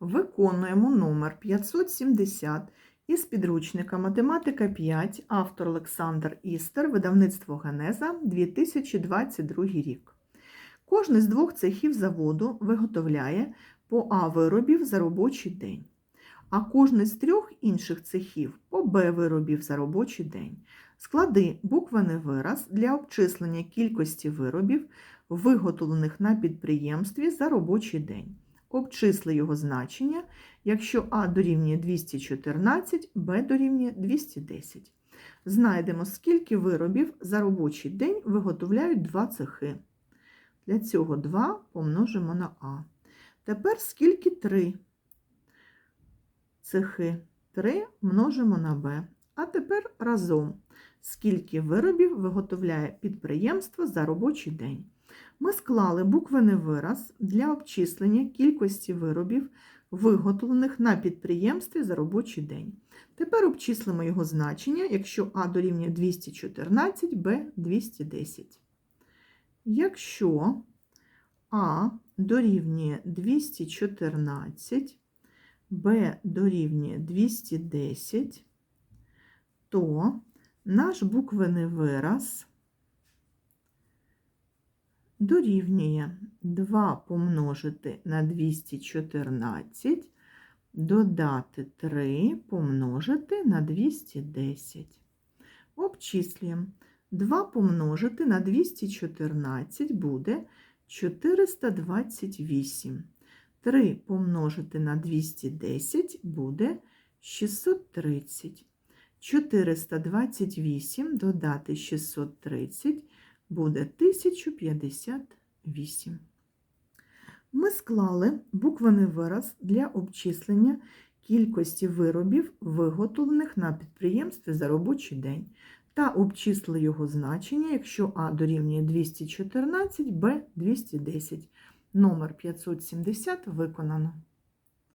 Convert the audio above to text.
Виконуємо номер 570 із підручника Математика 5, автор Олександр Істер, видавництво Генеза, 2022 рік. Кожний з двох цехів заводу виготовляє по А виробів за робочий день, а кожний з трьох інших цехів по Б виробів за робочий день. Склади буквений вираз для обчислення кількості виробів, виготовлених на підприємстві за робочий день. Обчисли його значення, якщо А дорівнює 214, Б дорівнює 210. Знайдемо, скільки виробів за робочий день виготовляють два цехи. Для цього 2 помножимо на А. Тепер скільки 3 цехи? 3 множимо на Б. А тепер разом. Скільки виробів виготовляє підприємство за робочий день? Ми склали буквений вираз для обчислення кількості виробів, виготовлених на підприємстві за робочий день. Тепер обчислимо його значення, якщо А дорівнює 214, Б 210. Якщо А дорівнює 214, Б дорівнює 210, то наш буквений вираз дорівнює 2 помножити на 214, додати 3 помножити на 210. Обчислюємо. 2 помножити на 214 буде 428. 3 помножити на 210 буде 630. 428 додати 630 буде 1058. Ми склали буквений вираз для обчислення кількості виробів, виготовлених на підприємстві за робочий день, та обчислили його значення, якщо А дорівнює 214, Б 210. Номер 570 виконано.